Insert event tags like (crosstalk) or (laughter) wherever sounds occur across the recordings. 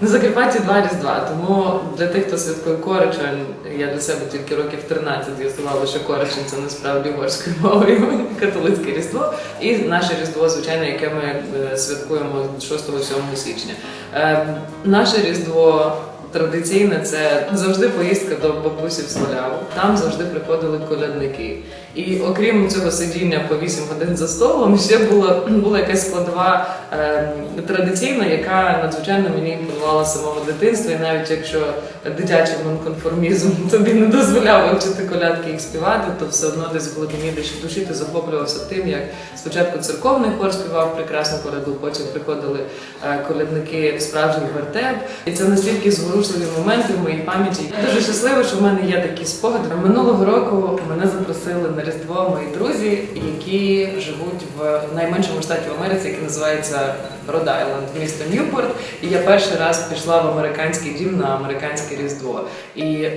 На Закарпатті два різдва, тому для тих, хто святкує Коричень, я для себе тільки років 13 з'ясувала, що Коричень це насправді угорською мовою (laughs) католицьке різдво. І наше різдво, звичайно, яке ми е, святкуємо 6-7 січня. Е, Наше різдво. Традиційне це завжди поїздка до бабусі в Соляву. Там завжди приходили колядники. І окрім цього сидіння по 8 годин за столом, ще була, була якась складова е, традиційна, яка надзвичайно мені імпонувала самого дитинства. І навіть якщо дитячий нонконформізм (laughs) тобі не дозволяв вчити колядки і співати, то все одно десь в глибині душі душі ти захоплювався тим, як спочатку церковний хор співав прекрасну коляду, потім приходили е, колядники справжній вертеп. І це настільки зворушливі моменти в моїй пам'яті. Я дуже щаслива, що в мене є такі спогади. Минулого року мене запросили на Різдво мої друзі, які живуть в найменшому штаті в Америці, який називається Род Айленд, місто Ньюпорт. І я перший раз пішла в американський дім на американське різдво. І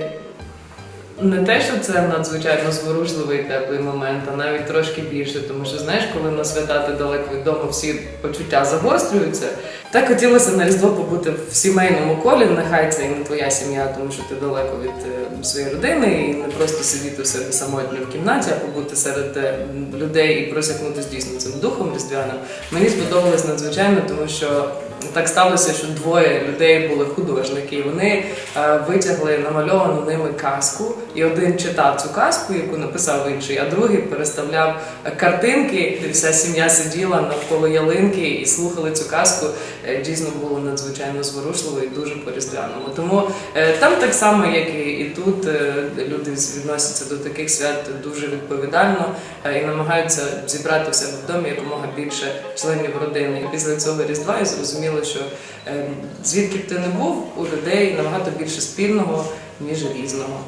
не те, що це надзвичайно зворушливий теплий момент, а навіть трошки більше, тому що знаєш, коли на свята ти далеко від дому всі почуття загострюються. Так хотілося на різдво побути в сімейному колі. Нехай це і не твоя сім'я, тому що ти далеко від е, своєї родини, і не просто сидіти у себе самотньо в кімнаті, а побути серед е, людей і просякнутися дійсно цим духом різдвяним. Мені сподобалось надзвичайно, тому що так сталося, що двоє людей були художники, і вони е, витягли намальовану ними казку, і один читав цю казку, яку написав інший, а другий переставляв е, картинки. І вся сім'я сиділа навколо ялинки і слухали цю казку. Е, Дійсно було надзвичайно зворушливо і дуже по-різдвяному. Тому там так само, як і, і тут, люди відносяться до таких свят дуже відповідально і намагаються зібрати в себе домі якомога більше членів родини. І після цього різдва я зрозуміла, що е, звідки б ти не був, у людей набагато більше спільного, ніж різного.